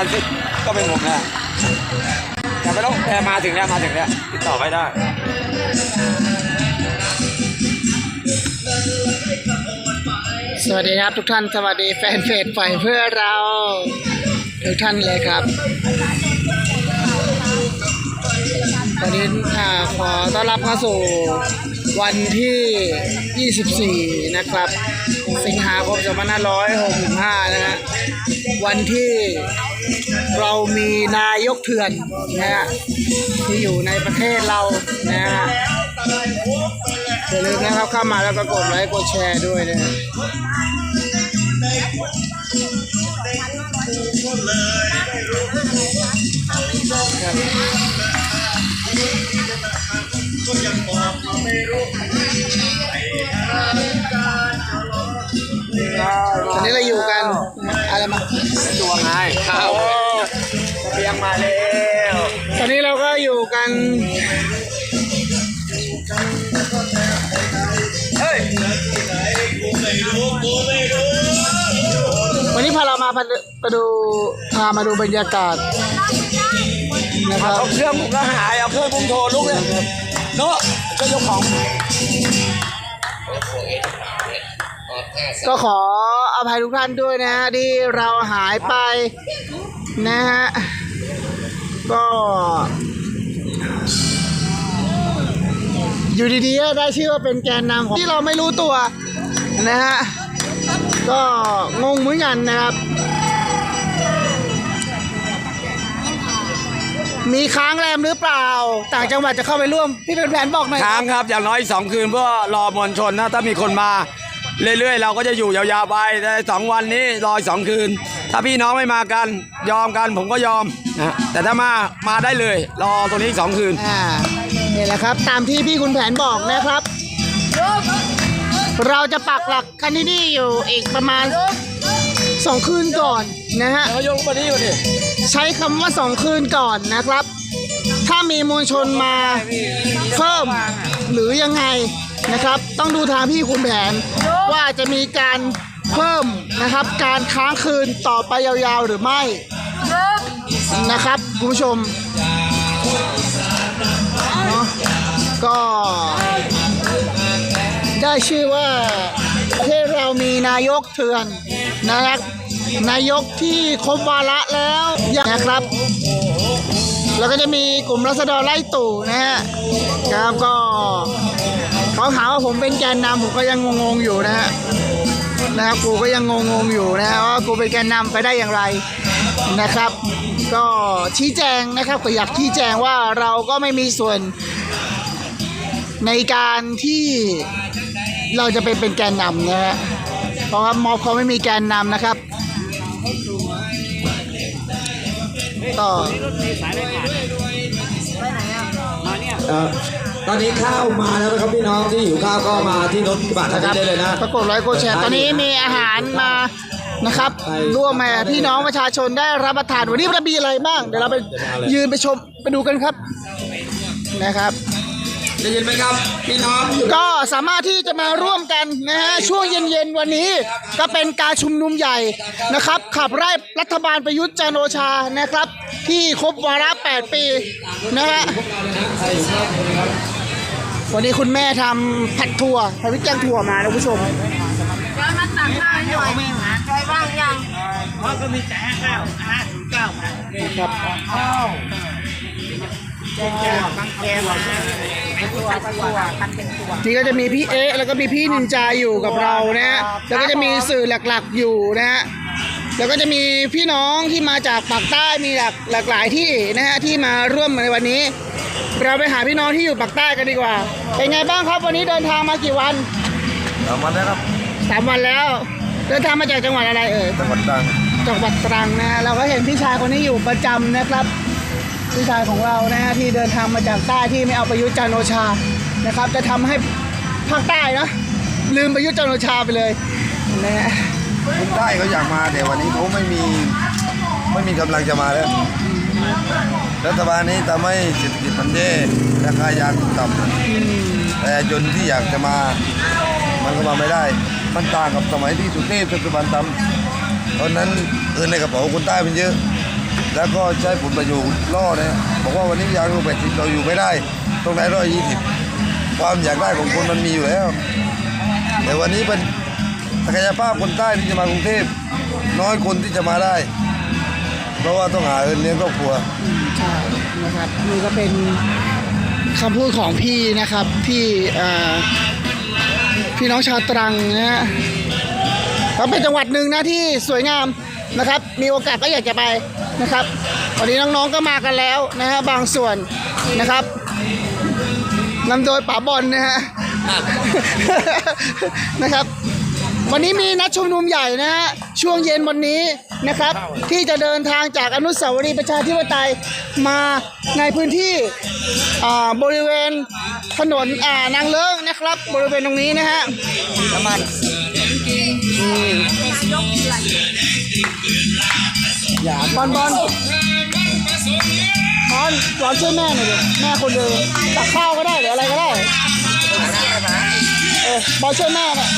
าจารย์ศิก็เป็นผมแหละแต่ไม่ต้องแต่มาถึงแล้วมาถึงแล้วติดต่อไม่ได้สวัสดีครับทุกท่านสวัสดีแฟนเพจฝ่ายเพื่อเราทุกท่านเลยครับวันนี้อ่าขอต้อนรับเข้าสู่วันที่ 24 นะครับ สิงหาคม2565 นะฮะวันที่ เรามีนายกเถื่อนนะฮะที่อยู่ในประเทศเรานะฮะอย่าลืมนะครับเข้ามาแล้วก็กดไลค์กดแชร์ด้วยนะฮะ ตอนนี้เราอยู่กันอะไรมาตัวไงข้าวเพียงมาแล้วตอนนี้เราก็อยู่กันเฮ้ยวันนี้พาเรามาไปดูพามาดูบรรยากาศนะครับเอาเครื่องผมก็หายเอาเครื่องผมโทรลูกเลยเนาะก็ยกของ ก็ขออภัยทุกท่านด้วยนะฮะที่เราหายไปนะฮะก็อยู่ดีๆก็ได้ชื่อว่าเป็นแกนนำของที่เราไม่รู้ตัวนะฮะก็งงเหมือนกันนะครับ มีค้างแรมหรือเปล่า ต่างจังหวัดจะเข้าไปร่วม พี่เป็นแผนบอกหน่อย ค้างครับ อย่างน้อยสองคืนเพื่อรอมวลชนนะ ถ้ามีคนมา เรื่อยๆ เราก็จะอยู่ยาวๆไปแต่สองวันนี้รออีกสองคืน ถ้าพี่น้องไม่มากันยอมกันผมก็ยอมนะแต่ถ้ามามาได้เลย รอตรงนี้อีกสองคืน อ่านี่แหละครับ ตามที่พี่คุณแผนบอกนะครับ เราจะปักหลักกันที่นี่อยู่อีกประมาณสองคืนก่อนนะฮะเขายกมานี่มาดิใช้คำว่าสองคืนก่อนนะครับ ถ้ามีมวลชนมาเพิ่มหรือยังไง นะครับ ต้องดูทางพี่คุณแผนว่าจะมีการเพิ่มนะครับ การค้างคืนต่อไปยาวๆหรือไม่นะครับคุณผู้ชมเนาะก็ได้ชื่อว่าประเทศเรามีนายกเถื่อนนะครับนายกที่ครบวาระแล้วนะครับ แล้วก็จะมีกลุ่มรัษฎรไล่ตู่นะฮะครับก็ เขาหาว่าผมเป็นแกนนำผมก็ยังงงๆอยู่นะฮะนะครับกูก็ยังงงๆอยู่นะฮะว่ากูเป็นแกนนำไปได้อย่างไรนะครับ ก็ชี้แจงนะครับก็อยากชี้แจงว่าเราก็ไม่มีส่วนในการที่เราจะเป็นเป็นแกนนำนะฮะเพราะว่ามอบเขาไม่มีแกนนำนะครับก็เอ่อ ตอนนี้ข้าวมาแล้วนะครับพี่น้องที่หิวข้าวก็มาที่รถกระบะคันนี้ได้เลยนะปรากฏไลค์กดแชร์ตอนนี้มีอาหารมานะครับร่วมมาพี่น้องประชาชนได้รับประทานวันนี้เรามีอะไรบ้างเดี๋ยวเราไปยืนไปชมไปดูกันครับนะครับได้ยินไหมครับพี่น้องอยู่ก็สามารถที่จะมาร่วมกันนะฮะช่วงเย็นๆวันนี้ก็เป็นการชุมนุมใหญ่นะครับ ขับไล่รัฐบาลประยุทธ์จันทร์โอชานะครับ ที่ครบวาระ 8 ปีนะฮะ วันนี้คุณแม่ทำผัดถั่วทำวิจังถั่วมานะคุณผู้ชมเดี๋ยวมาตักข้าวให้หน่อยใจว่างยังนี่ก็จะมีพี่เอ๊ะแล้วก็มีพี่นินจาอยู่กับเรานะฮะแล้วก็จะมีสื่อหลักๆอยู่นะฮะแล้วก็จะมีพี่น้องที่มาจากปากใต้มีหลากหลากหลายที่นะฮะที่มาร่วมในวันนี้ เราไปหาพี่น้องที่อยู่ปากใต้กันดีกว่า เป็นไงบ้างครับวันนี้เดินทางมากี่วันสามวันแล้วครับสามวันแล้ว เดินทางมาจากจังหวัดอะไรเอ่ยจังหวัดตรังจังหวัดตรังนะฮะเราก็เห็นพี่ชายคนนี้อยู่ประจำนะครับ พี่ชายของเรานะฮะที่เดินทางมาจากใต้ที่ไม่เอาประยุทธ์จันทร์โอชานะครับ จะทำให้ภาคใต้นะลืมประยุทธ์จันทร์โอชาไปเลยนะฮะคนใต้เขาอยากมาแต่วันนี้เขาไม่มีไม่มีกำลังจะมาแล้ว รัฐบาลนี้ทำให้เศรษฐกิจมันแย่และราคายางต่ำแต่จนที่อยากจะมา มันก็มาไม่ได้ มันต่างกับสมัยที่สุเทพสุสุบันทำตอนนั้นเงินในกระเป๋าคนใต้มันเยอะ แล้วก็ใช้ผลประโยชน์ล่อเนี่ยบอกว่าวันนี้ยางรูแปดสิบเราอยู่ไม่ได้ ตรงไหนร้อยยี่สิบความอยากได้ของคนมันมีอยู่แล้ว แต่วันนี้เป็นศักยภาพคนใต้ที่จะมากรุงเทพน้อยคนที่จะมาได้ เพราะว่าต้องหาเงินเลี้ยงครอบครัวใช่ นะครับนี่ก็เป็นคำพูดของพี่นะครับ พี่พี่น้องชาวตรังนะฮะก็เป็นจังหวัดหนึ่งนะที่สวยงามนะครับ มีโอกาสก็อยากจะไปนะครับวันนี้น้องๆก็มากันแล้วนะฮะบางส่วนนะครับนำโดยป๋าบอลนะฮะนะครับ วันนี้มีนัดชุมนุมใหญ่นะฮะช่วงเย็นวันนี้ นะครับ ที่จะเดินทางจากอนุสาวรีย์ประชาธิปไตยมาในพื้นที่อ่าบริเวณถนนอ่านางเลิ้งนะครับ บริเวณตรงนี้นะฮะประมาณอย่าบอลบอลบอลบอลช่วยแม่หน่อยดิแม่คนเดิมตักข้าวก็ได้หรืออะไรก็ได้เออบอลช่วยแม่หน่อย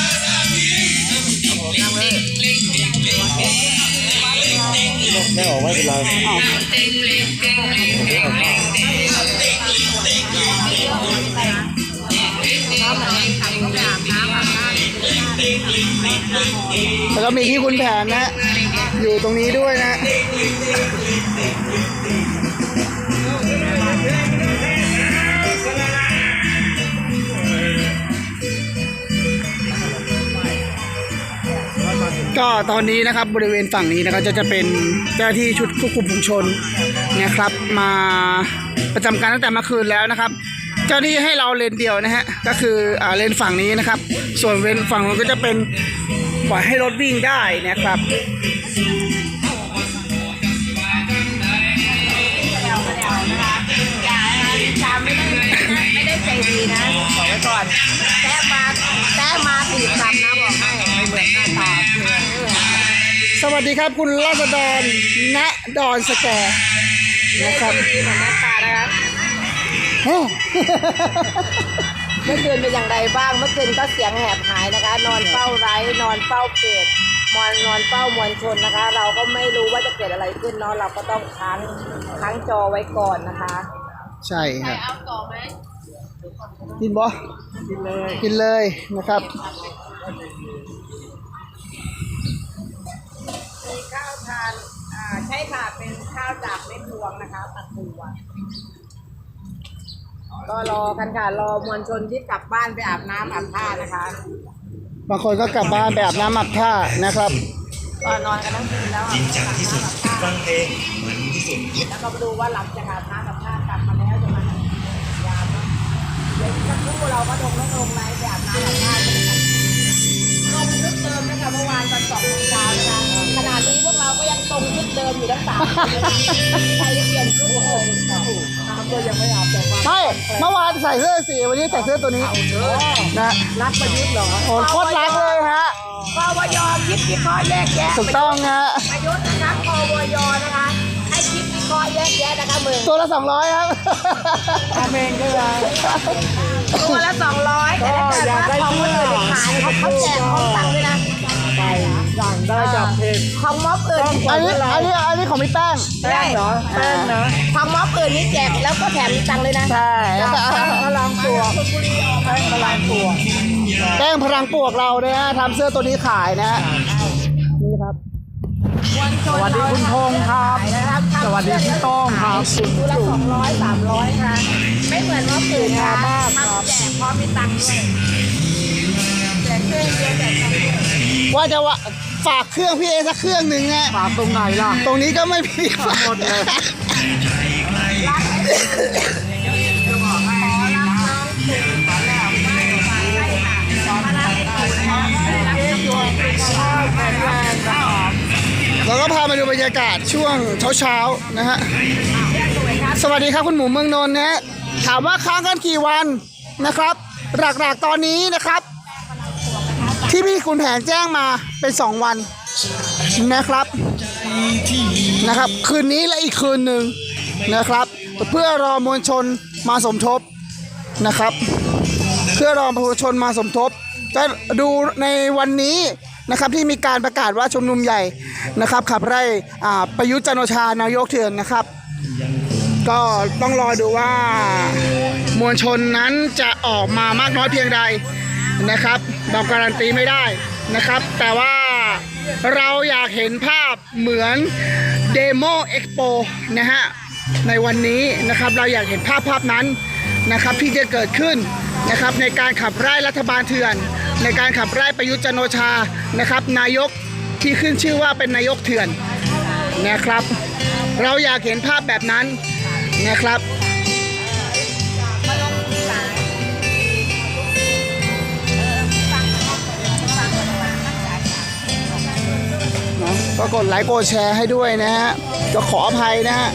ไม่ออกไม่เป็นไรแล้วก็มีที่คุณแผนนะ อยู่ตรงนี้ด้วยนะ ตอนนี้นะครับบริเวณฝั่งนี้นะครับจะจะเป็นเจ้าหน้าที่ชุดควบคุมฝูงชนนะครับมาประจำการตั้งแต่เมื่อคืนแล้วนะครับ เจ้าหน้าที่ให้เราเลนเดียวนะฮะก็คืออ่าเลนฝั่งนี้นะครับ ส่วนเลนฝั่งนู้นก็จะเป็นปล่อยให้รถวิ่งได้นะครับไม่ได้ไม่ได้ใจดีนะบอกไว้ก่อน สวัสดีครับคุณราษฎรณดอนสแกร์นะครับดีเหมือนหน้าตานะคะโอ้เมื่อคืนเป็นอย่างไรบ้างเมื่อคืนก็เสียงแหบหายนะคะ นอนเฝ้าไร้นอนเฝ้าเปรตมอนนอนเฝ้ามวลชนนะคะ เราก็ไม่รู้ว่าจะเกิดอะไรขึ้นเนาะเราก็ต้องค้างค้างจอไว้ก่อนนะคะ ใช่ครับเอาต่อไหมกินบ่กินเลยกินเลยนะครับ มีข้าวทานอ่าใช่ค่ะเป็นข้าวจากเม็ดรวงนะคะตัดตัวก็รอกันค่ะรอมวลชนที่กลับบ้านไปอาบน้ำอาบท่านะคะบางคนก็กลับบ้านไปอาบน้ำอาบท่านะครับ ก็นอนกันทั้งคืนแล้วจริงจังที่สุดฟังเพลงเหมือนที่สุดแล้วก็มาดูว่าหลังจากอาบน้ำอาบท่ากลับมา ไม่อาบแต่ว่าใช่เมื่อวานใส่เสื้อสีวันนี้ใส่เสื้อตัวนี้นะรักประยุทธ์เหรอโอ้โคตรรักเลยฮะกวยคิดวิเคราะห์แยกแยะถูกต้องฮะประยุทธ์นะคะกวยนะคะให้คิดวิเคราะห์แยกแยะนะคะมึงตัวละสองร้อยครับทำเองก็ได้ตัวละสองร้อยแต่ถ้าเกิดว่าของคนอื่นไปขายเขาเขาแจกของตังค์ด้วยนะ สั่งได้จากเพจ ของม็อบอื่นอันนี้อันนี้อันนี้ของพี่แป้งใช่เหรอแป้งนะของม็อบอื่นนี่แจกแล้วก็แถมมีตังค์เลยนะ ใช่พลังปวกแป้งพลังปวกแป้งพลังปวกเราเนี่ยฮะทำเสื้อตัวนี้ขายนะฮะนี่ครับ สวัสดีคุณพงษ์ครับสวัสดีพี่ต้องครับ ตัวละสองร้อยสามร้อยค่ะไม่เหมือนม็อบอื่นนะทำแจกพร้อมมีตังค์ด้วยแจกเครื่องเดียวแจกตังค์ด้วย ว่าจะว่าฝากเครื่องพี่เอสักเครื่องหนึ่งฮะฝากตรงไหนล่ะ ตรงนี้ก็ไม่พี่ฝากหมดเลยเราก็พามาดูบรรยากาศช่วงเช้าๆนะฮะ สวัสดีครับคุณหมูเมืองนนท์นะฮะ ถามว่าค้างกันกี่วันนะครับ หลักๆตอนนี้นะครับ ที่พี่คุณแผนแจ้งมาเป็น 2 วันนะครับนะครับ คืนนี้และอีกคืนหนึ่งนะครับ เพื่อรอมวลชนมาสมทบนะครับ เพื่อรอประชนมาสมทบจะดูในวันนี้นะครับที่มีการประกาศว่าชุมนุมใหญ่นะครับขับไล่อ่าประยุทธ์จันโอชานายกเถื่อนนะครับ ก็ต้องรอดูว่ามวลชนนั้นจะออกมามากน้อยเพียงใด นะครับ เราการันตีไม่ได้นะครับ แต่ว่าเราอยากเห็นภาพเหมือนเดโมเอ็กโปนะฮะในวันนี้นะครับเราอยากเห็นภาพภาพนั้นนะครับที่จะเกิดขึ้นนะครับในการขับไล่รัฐบาลเถื่อน ในการขับไล่ประยุทธ์จันโอชานะครับ นายกที่ขึ้นชื่อว่าเป็นนายกเถื่อนนะครับ เราอยากเห็นภาพแบบนั้นนะครับ นาะก็กดไลค์กดแชร์ให้ด้วยนะฮะก็ขออภัยนะฮะ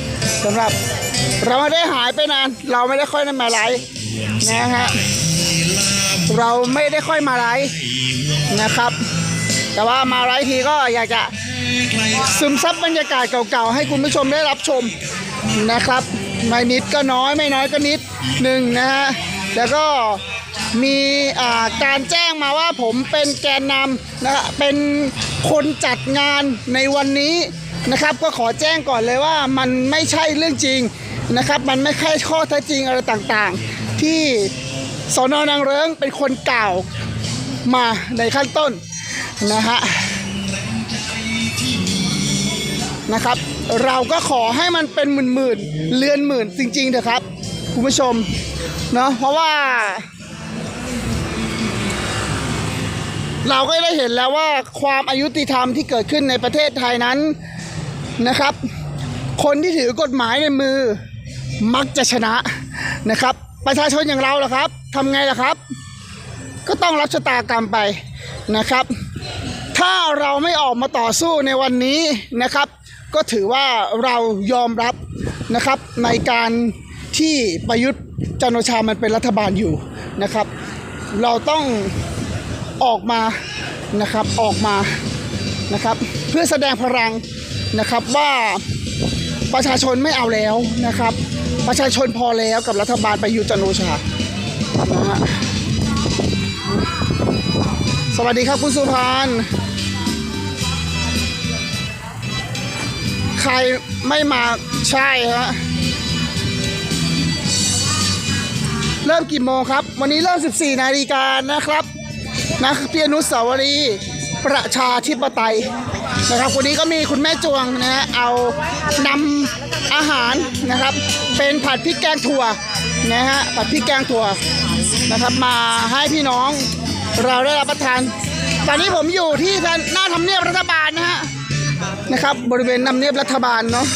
สำหรับเราไม่ได้หายไปนาน เราไม่ได้ค่อยมาไลฟ์นะฮะเราไม่ได้ค่อยมาไลฟ์นะครับ แต่ว่ามาไลฟ์ทีก็อยากจะซึมซับบรรยากาศเก่าๆ ให้คุณผู้ชมได้รับชมนะครับ ไม่นิดก็น้อยไม่น้อยก็นิดหนึ่งนะฮะแล้วก็ มีการแจ้งมาว่าผมเป็นแกนนำนะเป็นคนจัดงานในวันนี้นะครับ ก็ขอแจ้งก่อนเลยว่ามันไม่ใช่เรื่องจริงนะครับ มันไม่ใช่ข้อเท็จจริงอะไรต่างๆ ที่สอนอนางเริงเป็นคนกล่าวมาในขั้นต้นนะฮะนะครับ เราก็ขอให้มันเป็นหมื่นๆเรือนหมื่นจริงๆเถอะครับ คุณผู้ชมเนาะเพราะว่า เราก็ได้เห็นแล้วว่าความอายุติธรรมที่เกิดขึ้นในประเทศไทยนั้นนะครับ คนที่ถือกฎหมายในมือมักจะชนะนะครับ ประชาชนอย่างเราล่ะครับทำไงล่ะครับ ก็ต้องรับชะตากรรมไปนะครับ ถ้าเราไม่ออกมาต่อสู้ในวันนี้นะครับ ก็ถือว่าเรายอมรับนะครับในการที่ประยุทธ์จันทร์โอชามันเป็นรัฐบาลอยู่นะครับ เราต้อง ออกมานะครับออกมานะครับเพื่อแสดงพลังนะครับว่าประชาชนไม่เอาแล้วนะครับ ประชาชนพอแล้วกับรัฐบาลประยุทธ์จันโอชานะฮะสวัสดีครับคุณสุพานใครไม่มาใช่ฮะเริ่มกี่โมงครับ วันนี้เริ่ม 14 นาฬิกานะครับ นะที่อนุสาวรีย์ประชาธิปไตยนะครับวันนี้ก็มีคุณแม่จวงนะฮะเอานำอาหารนะครับ เป็นผัดพริกแกงถั่วนะฮะผัดพริกแกงถั่วนะครับ มาให้พี่น้องเราได้รับประทาน ตอนนี้ผมอยู่ที่หน้าทำเนียบรัฐบาลนะฮะนะครับบริเวณนำเนียบรัฐบาลเนาะ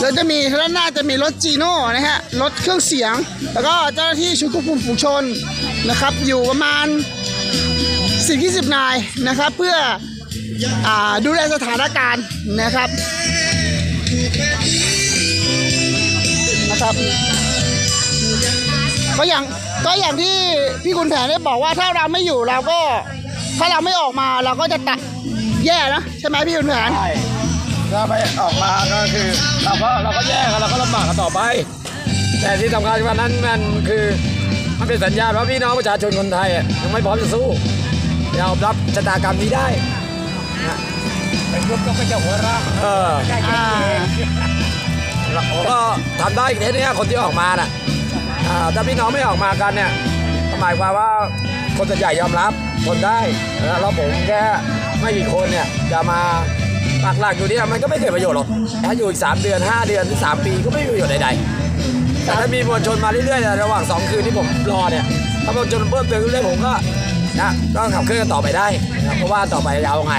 แล้วจะมีด้านหน้าจะมีรถจีโน่นะฮะรถเครื่องเสียง แล้วก็เจ้าหน้าที่ชุดควบคุมฝูงชนนะครับ อยู่ประมาณ 10 20 นายนะครับ เพื่ออดูแลสถานการณ์นะครับนะครับ ก็อย่างก็อย่างที่พี่คุณแผนได้บอกว่าถ้าเราไม่อยู่เราก็ถ้าเราไม่ออกมาเราก็จะตัดแย่นะใช่ไหมพี่คุณแผนใช่ถ้าไปออกมาก็คือเราก็เราก็แย่กันเราก็ลำบากกันต่อไป แต่ที่สำคัญวันนั้นมันคือ มันเป็นสัญญาณว่าพี่น้องประชาชนคนไทยอะยังไม่พร้อมจะสู้ยอมรับชะตากรรมนี้ได้นะเป็นยุคก็จะหัวเราะเอออ่าเราก็ทำได้แค่เนี้ยคนที่ออกมาน่ะอ่าถ้าพี่น้องไม่ออกมากันเนี่ยก็หมายความว่าคนส่วนใหญ่ยอมรับทนได้แล้วผมแค่ไม่กี่คนเนี่ยจะมาปักหลักอยู่เนี่ยมันก็ไม่เกิดประโยชน์หรอกถ้าอยู่อีกสามเดือนห้าเดือนหรือสามปีก็ไม่มีประโยชน์ใดๆ แต่ถ้ามีมวลชนมาเรื่อยๆระหว่างสองคืนที่ผมรอเนี่ย ถ้ามวลชนเพิ่มเติมเรื่อยๆผมก็นะก็ขับเคลื่อนกันต่อไปได้นะเพราะว่าต่อไปจะเอาไง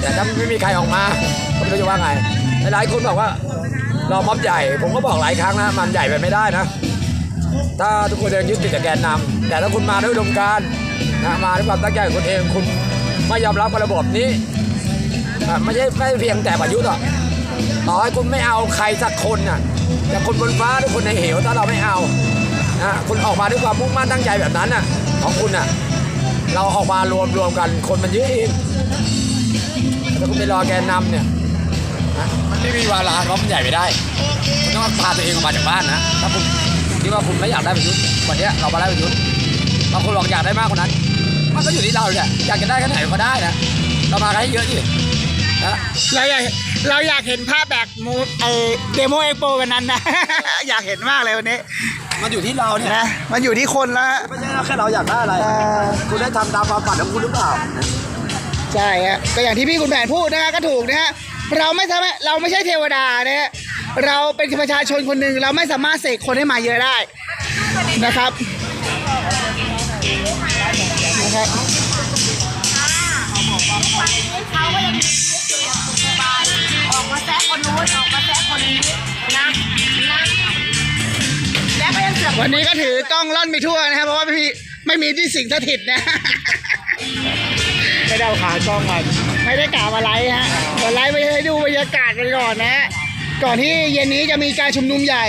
แต่ถ้าไม่มีใครออกมาก็ไม่รู้จะว่าไงหลายๆคนบอกว่าราม็อบใหญ่ ผมก็บอกหลายครั้งนะมันใหญ่ไปไม่ได้นะ ถ้าทุกคนเดินยึดติดกับแกนนำแต่ถ้าคุณมาด้วยอุดมการณ์นะมาด้วยความตั้งใจของคุณเองคุณไม่ยอมรับกับระบบนี้อะไม่ใช่ไม่เพียงแต่ประยุทธ์หรอกต่อให้คุณไม่เอาใครสักคนน่ะ แต่คนบนฟ้าหรือคนในเหวถ้าเราไม่เอานะคุณออกมาด้วยความมุ่งมั่นตั้งใจแบบนั้นน่ะของคุณน่ะเราออกมารวมรวมกันคนมันเยอะเองถ้าคุณไปรอแกนนำเนี่ยนะมันไม่มีเวลาเพราะมันใหญ่ไม่ได้คุณต้องพาตัวเองออกมาจากบ้านนะถ้าคุณที่ว่าคุณไม่อยากได้ประยุทธ์วันนี้เรามาได้ประยุทธ์บางคนบอกอยากได้มากกว่านั้น มันก็อยู่ที่เราเนี่ยอยากจะได้แค่ไหนก็ได้นะเรามากันให้เยอะดินะ เราอยากเราอยากเห็นภาพแบบมูไอเดโมเอ็กโปกันนั้นนะ อยากเห็นมากเลยวันนี้ มันอยู่ที่เราเนี่ยนะมันอยู่ที่คนแล้วฮะไม่ใช่แค่เราอยากได้อะไรเอ่อคุณได้ทำตามความฝันของคุณหรือเปล่า ใช่ฮะก็อย่างที่พี่คุณแผนพูดนะฮะก็ถูกนะฮะเราไม่ทำเราไม่ใช่เทวดานะฮะเราเป็นประชาชนคนหนึ่งเราไม่สามารถเสกคนให้มาเยอะได้นะครับนะครับ วก็ยังเสือกวันนี้ก็ถือกล้องล่อนไปทั่วนะครับ เพราะว่าไม่มีไม่มีที่สิงสถิตนะ ไม่ได้เอาขากล้องมาไม่ได้กล่าวอะไรฮะวันไลฟ์ไปให้ดูบรรยากาศกันก่อนนะฮะก่อนที่เย็นนี้จะมีการชุมนุมใหญ่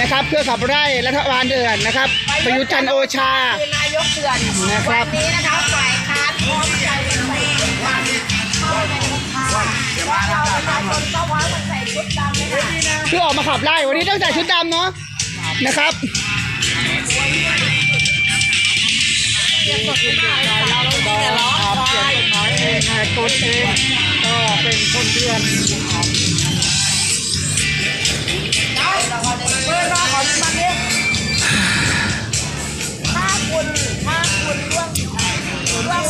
นะครับ เพื่อขับไล่รัฐบาลเดือนนะครับ ประยุทธ์จันทร์โอชา คือนายกเตือนนะครับวันนี้นะคะฝ่ายค้านพร้อมใจกันใส่ชุดดำเข้าในสภาและเราประชาชนก็พร้อมกันใส่ชุดดำเลยค่ะเพื่อออกมาขับไล่วันนี้ต้องใส่ชุดดำเนาะ นะครับครับเขียนกฎหมายเองแหกกฎเองก็เป็นคนเดือนเปิดมาขอมันนี้ถ้าคุณถ้าคุณเรื่องเรื่อง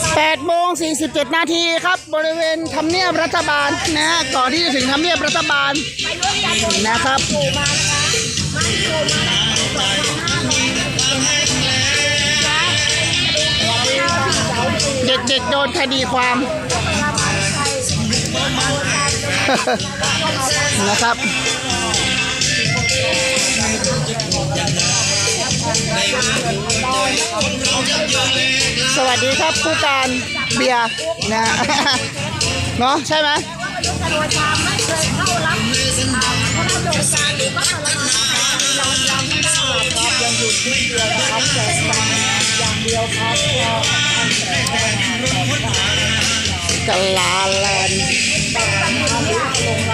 8โมง47นาทีครับ บริเวณทำเนียบรัฐบาลนะฮะก่อนที่จะถึงทำเนียบรัฐบาลนะครับ ด็กๆโดนคดีความ นะครับสวัสดีครับผู้การเบียร์นะเนาะใช่ไหมยุทธโดชาไม่เคยเข้ารับพระราชโองการหรือพระปรมาเราเราไม่ได้ครับยังอยู่ที่เดียวครับแต่อย่าง เดียวครับกะลาแลนด์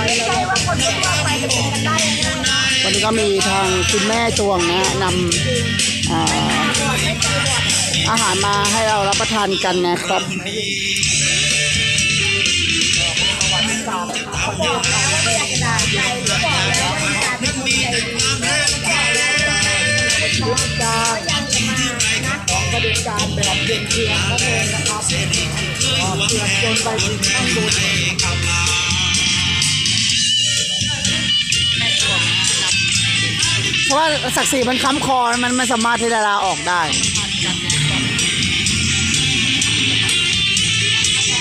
ไม่ใช่ว่าคนทั่วไปจะเป็นกันได้นะวันนี้ก็มีทางคุณแม่ตวงนะนำอ่าอาหารมาให้เรารับประทานกันนะครับ เพราะว่าศักดิ์ศรีมันค้ำคอมันไม่สามารถที่จะลาออกได้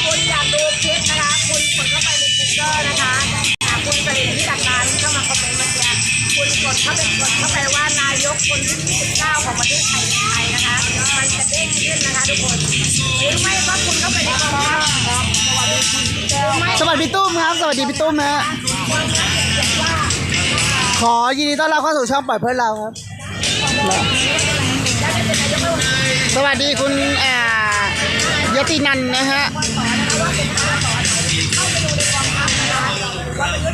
คุณอยากดูคลิปนะคะ คุณกดเข้าไปใน Google นะคะอ่าคุณจะเห็นที่ดักการเข้ามาคอมเมนต์มื่อกี้คุณกดเข้าไปกดเข้าไปว่านายกคนที่29ของประเทศไทย เด้งขึ้นนะคะทุกคนหรือไม่ก็คุณเข้าไปในกองทัพไม่สวัสดีพี่ตุ้มครับ สวัสดีพี่ตุ้มนะฮะขอยินดีต้อนรับเข้าสู่ช่องปล่อยเพื่อนเราครับ สวัสดีคุณอ่ายตินันนะฮะ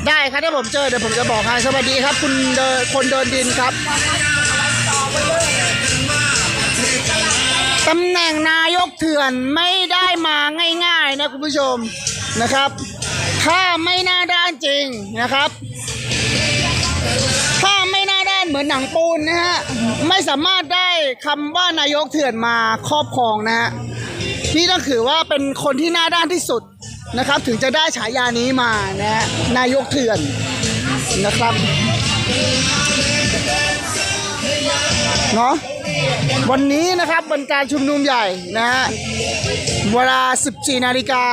ได้ครับถ้าผมเจอเดี๋ยวผมจะบอกให้สวัสดีครับ คุณเดินคนเดินดินครับ ตำแหน่งนายกเถื่อนไม่ได้มาง่ายๆนะคุณผู้ชมนะครับ ถ้าไม่น้าด้านจริงนะครับ ถ้าไม่น้าด้านเหมือนหนังปูนนะฮะ ไม่สามารถได้คำว่านายกเถื่อนมาครอบครองนะฮะ นี่ต้องถือว่าเป็นคนที่หน้าด้านที่สุดนะครับ ถึงจะได้ฉายานี้มานะฮะนายกเถื่อนนะครับ เนาะ วันนี้นะครับเป็นการชุมนุมใหญ่นะฮะเวลา 14 นาฬิกา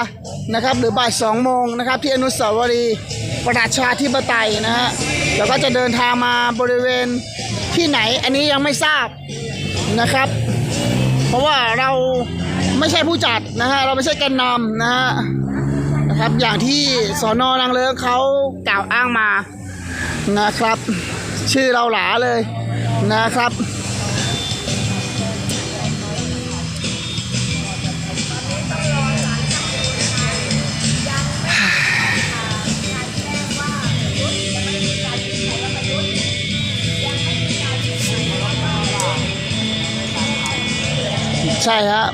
นะครับหรือบ่าย 2 โมงนะครับที่อนุสาวรีย์ประชาธิปไตยนะฮะแล้วก็จะเดินทางมาบริเวณที่ไหนอันนี้ยังไม่ทราบนะครับ เพราะว่าเราไม่ใช่ผู้จัดนะฮะเราไม่ใช่แกนนำนะฮะนะครับอย่างที่สอนอนางเลิงเขากล่าวอ้างมานะครับ ชื่อเราหลาเลยนะครับ ใช่ฮะ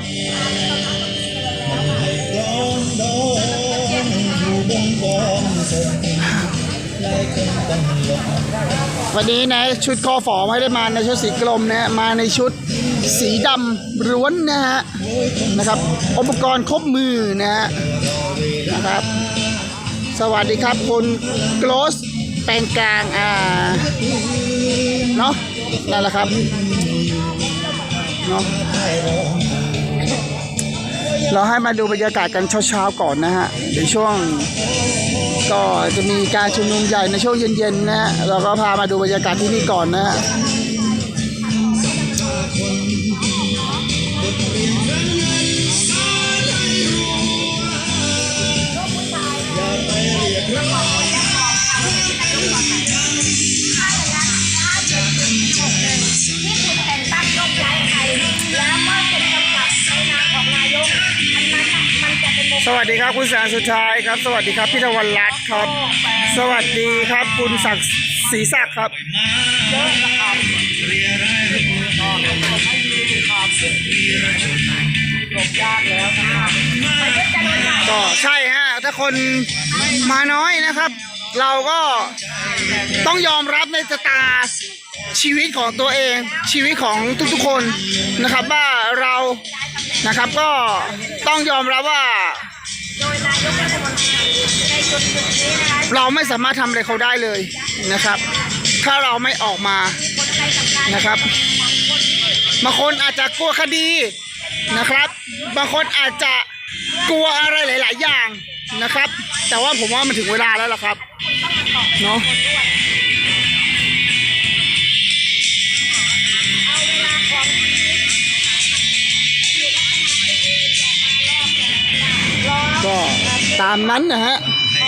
วันนี้นะชุดคอฝอไม่ได้มาในชุดสีกรมนะฮะมาในชุดสีดำร้วนนะฮะนะครับ อุปกรณ์ครบมือนะฮะนะครับ สวัสดีครับคุณโกลสแปลงกลางอ่าเนาะนั่นแหละครับ เนาะเราให้มาดูบรรยากาศกันเช้าๆก่อนนะฮะเดี๋ยวช่วงก็จะมีการชุมนุมใหญ่ในช่วงเย็นๆนะฮะเราก็พามาดูบรรยากาศที่นี่ก่อนนะฮะ วัสดีครับคุณแสงสุดท้ายครับ สวัสดีครับพี่ธวัลรัตน์ครับ สวัสดีครับคุณศักดิ์ศรีศักดิ์ครับเยอะนะครับก็ให้มีความสุขหลบยากแล้วนะครับก็ใช่ฮะถ้าคนมาน้อยนะครับ เราก็ต้องยอมรับในชะตาชีวิตของตัวเองชีวิตของทุกๆคนนะครับว่าเรานะครับก็ต้องยอมรับว่าายกรัฐมนตรีในจุดจุดนี้นะคะเราไม่สามารถทำอะไรเขาได้เลยนะครับ ถ้าเราไม่ออกมาคนไทยทำงานนะครับ บางคนอาจจะกลัวคดีนะครับ บางคนอาจจะกลัวอะไรหลาย ๆ อย่างนะครับ แต่ว่าผมว่ามันถึงเวลาแล้วล่ะครับ เนาะ เอาเวลาของก็ ตามนั้นนะฮะ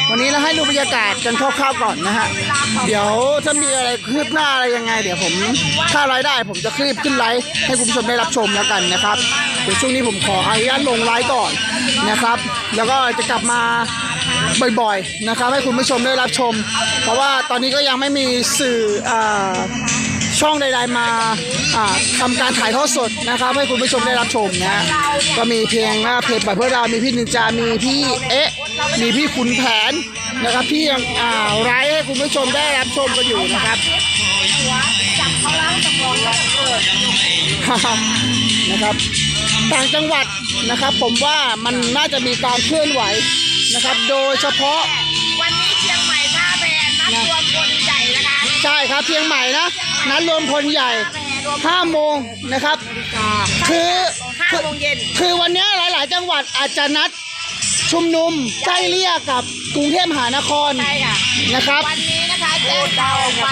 วันนี้เราให้ดูบรรยากาศกันคร่าวๆก่อนนะฮะ เดี๋ยวถ้ามีอะไรคืบหน้าอะไรยังไง เดี๋ยวผมถ้ารายได้ผมจะคลิปขึ้นไลฟ์ให้คุณผู้ชมได้รับชมแล้วกันนะครับ เดี๋ยวช่วงนี้ผมขออนุญาตลงไลฟ์ก่อนนะครับ แล้วก็จะกลับมาบ่อยๆนะครับ ให้คุณผู้ชมได้รับชม เพราะว่าตอนนี้ก็ยังไม่มีสื่ออช่องใดๆมาอ่าทำการถ่ายทอดสดนะครับ ให้คุณผู้ชมได้รับชมนะ ก็มีเพียงเพจแบบเพื่อเรามีพี่นินจา มีพี่เอ๊ะ มีพี่ขุนแผนนะครับที่ยังอ่าไลฟ์ให้คุณผู้ชมได้รับชมกันอยู่นะครับหัวจับเขาล้างตะกอนแล้วเกิดนะครับต่างจังหวัดนะครับ ผมว่ามันน่าจะมีการเคลื่อนไหวนะครับ โดยเฉพาะวันนี้เชียงใหม่ท่าแพนัดรวมคนใหญ่นะคะใช่ครับเชียงใหม่นะนัดรวมพลใหญ่5โมงนะครับ คือห้าโมงเย็นคือวันนี้หลาย ๆ จังหวัดอาจจะนัด ชุมนุมใกล้เรียกกับกรุงเทพมหานครใช่ค่ะนะครับ วันนี้นะคะแจ้งข่าวออกไป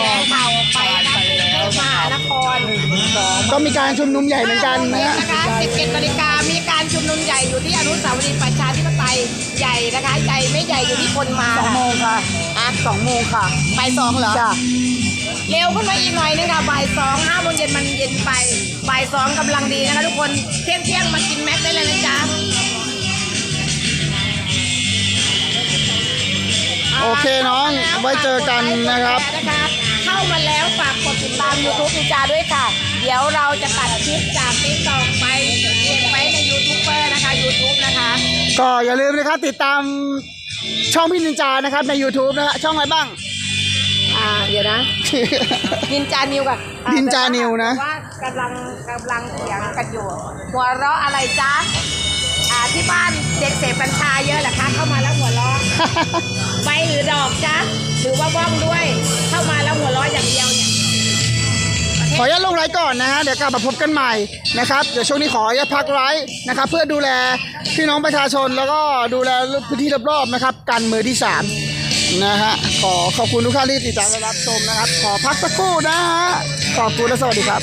แจ้งข่าวออกไปนะคะกรุงเทพมหานครก็มีการชุมนุมใหญ่เหมือนกันนะฮะนะคะ17นาฬิกามีการชุมนุมใหญ่อยู่ที่อนุสาวรีย์ประชาธิปไตยใหญ่นะคะใหญ่ไม่ใหญ่อยู่ที่คนมาสองโมงค่ะอะสองโมงค่ะบ่ายสองเหรอจ้ะเร็วขึ้นมาอีกหน่อยนึงค่ะบ่ายสองห้าโมงเย็นมันเย็นไปบ่ายสองกำลังดีนะคะทุกคนเที่ยงเที่ยงๆมากินแม็กได้เลยนะจ๊ะ โอเคน้องไว้เจอกันนะครับ เข้ามาแล้วฝากกดติดตาม YouTube นิจาด้วยค่ะ เดี๋ยวเราจะตัดคลิปจากติ๊กต็อกไปเก็บไว้ในยูทูบเบอร์นะคะ YouTube นะคะ ก็อย่าลืมนะครับติดตามช่องพี่นินจานะครับใน YouTube นะฮะช่องอะไรบ้าง อ่าเดี๋ยวนะนินจานิวกับนินจานิวนะ ว่ากำลังกำลังเถียงกันอยู่หัวเราะอะไรจ๊ะ อ่าที่บ้านเด็กเสพกัญชาเยอะเหรอคะเข้ามาแล้วหัวเราะใบหรือดอกจ๊ะหรือว่าบ้องด้วย เข้ามาแล้วหัวเราะอย่างเดียวเนี่ยขออนุญาตลงไลฟ์ก่อนนะฮะเดี๋ยวกลับมาพบกันใหม่นะครับเดี๋ยวช่วงนี้ขออนุญาตพักไลฟ์นะครับ เพื่อดูแลพี่น้องประชาชนแล้วก็ดูแลพื้นที่รอบๆนะครับกันมือที่สามนะฮะขอขอบคุณทุกท่านที่ติดตามและรับชมนะครับ ขอพักสักครู่นะฮะขอบคุณและสวัสดีครับ